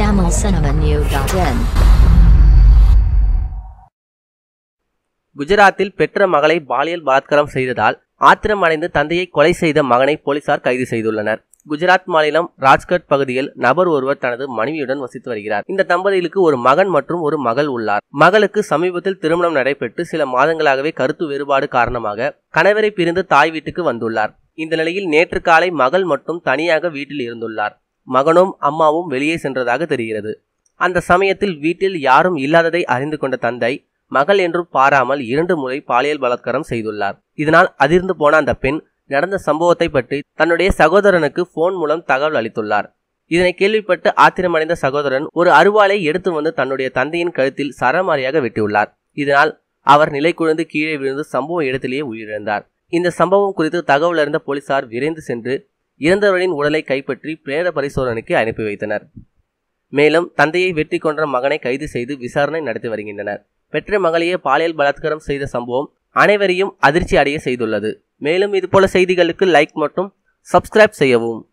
tamilcinemanew.in குஜராத்தில் பெற்ற மகளை பாலியல் பலாத்காரம் செய்ததால் ஆத்திரமடைந்து தந்தையை கொலை செய்த மகனை போலீசார் கைது செய்துள்ளனர். குஜராத் மாநிலம் ராஜ்கட் பகுதியில் நபர் ஒருவர் தனது மனைவியுடன் வசித்து வருகிறார். இந்த தம்பதிகளுக்கு ஒரு மகன் மற்றும் ஒரு மகள் உள்ளார். மகளுக்கு சமீபத்தில் திருமணம் நடைபெற்று சில மாதங்களாகவே கருத்து வேறுபாடு காரணமாக கணவரை பிரிந்து தாய் வீட்டுக்கு வந்துள்ளார். இந்த நிலையில் நேற்று காலை மகள் மட்டும் தனியாக வீட்டில் இருந்துள்ளார். மகனும் அம்மாவும் வெளியே சென்றதாக தெரிகிறது. அந்த சமயத்தில் வீட்டில் யாரும் இல்லாததை அறிந்து கொண்ட தந்தை மகள் என்றும் பாராமல் இரண்டு முறை பாலியல் பலாத்காரம் செய்துள்ளார். இதனால் அதிர்ந்து போன அந்த பெண் நடந்த சம்பவத்தை பற்றி தன்னுடைய சகோதரனுக்கு போன் மூலம் தகவல் அளித்துள்ளார். இதனை கேள்விப்பட்டு ஆத்திரமடைந்த சகோதரன் ஒரு அருவாளை எடுத்து வந்து தன்னுடைய தந்தையின் கழுத்தில் சரமாரியாக வெட்டியுள்ளார். இதனால் அவர் நிலை குழந்து கீழே விழுந்து சம்பவ இடத்திலேயே உயிரிழந்தார். இந்த சம்பவம் குறித்து தகவல் அறிந்த போலீசார் விரைந்து சென்று இறந்தவரின் உடலை கைப்பற்றி பிரேத பரிசோதனைக்கு அனுப்பி வைத்தனர். மேலும் தந்தையை வெற்றி கொன்ற மகனை கைது செய்து விசாரணை நடத்தி வருகின்றனர். பெற்ற மகளையே பாலியல் பலாத்காரம் செய்த சம்பவம் அனைவரையும் அதிர்ச்சி அடைய செய்துள்ளது. மேலும் இதுபோல செய்திகளுக்கு லைக் மற்றும் சப்ஸ்கிரைப் செய்யவும்.